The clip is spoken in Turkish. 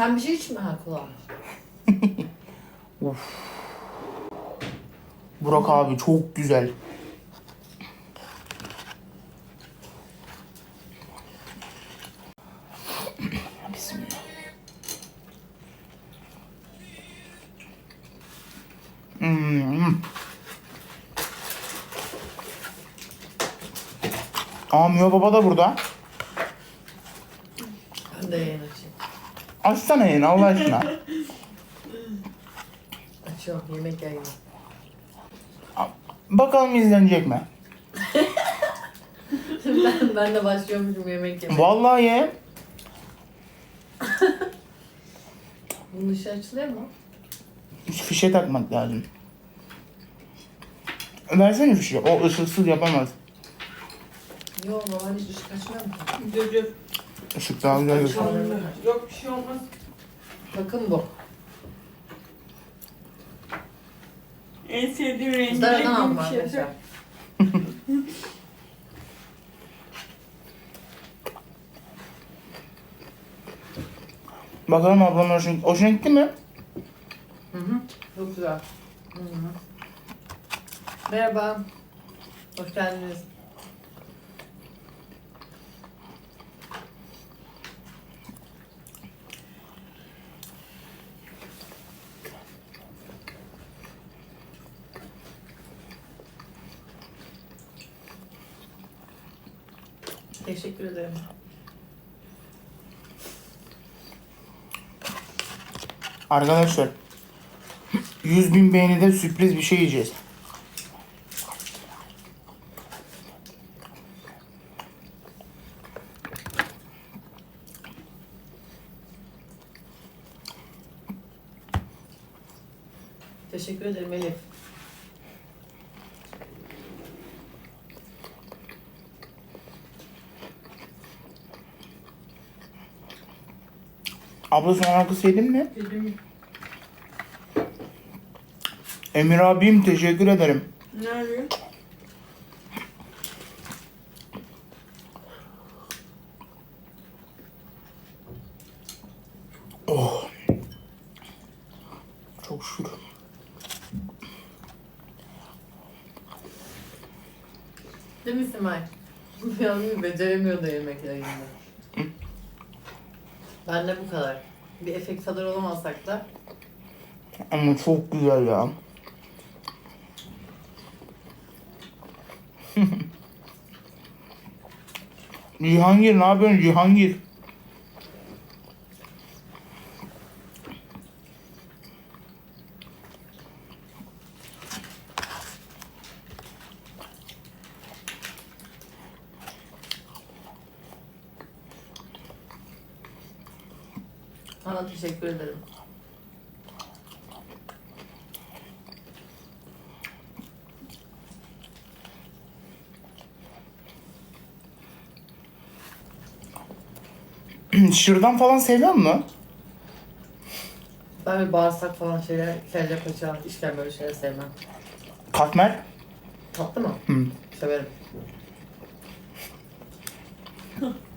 Sen bir şey içme ha kulağım. Burak abi çok güzel. Bismillah. Hmm. Aa Mio Baba da burada. Ben de açayım. Açsana yayını Allah aşkına. Açıyorum yemek yayını. Bakalım izlenecek mi? ben, ben de başlıyormuşum yemek yemeye. Vallahi ye. Bunun ışığı açılıyor mu? Fişe takmak lazım. Versene fişe. O ışıksız yapamaz. Yok baban hiç ışık açmıyor mu? Dur dur. Işık daha güzel göster. Yok bir şey olmaz. Bakın bu. En sevdiğim rengi bir şey. arkadaşlar. Bakalım ablanın hoşuna, hoşuna gitti mi? Hı hı. Çok güzel. Hı hı. Merhaba. Hoş geldiniz. Teşekkür ederim. Arkadaşlar 100 bin beğenide sürpriz bir şey yiyeceğiz. Teşekkür ederim Elif. Abla son arkası yedin mi? Dedim, Emir abim teşekkür ederim. ne arıyor? Oh. Çok şükür. Değil mi Simay? Yalnız beceremiyor da yemek yayında. Ben de bu kadar. Bir efekt kadar olamazsak da Ama çok güzel ya. Cihangir ne yapıyorsun Cihangir? Sana teşekkür ederim. Şırdan falan seviyor musun? Ben bir bağırsak falan şeyler, kelle paça, işkembe böyle şeyler sevmem. Katmer? Tatlı mı? Hı. Severim.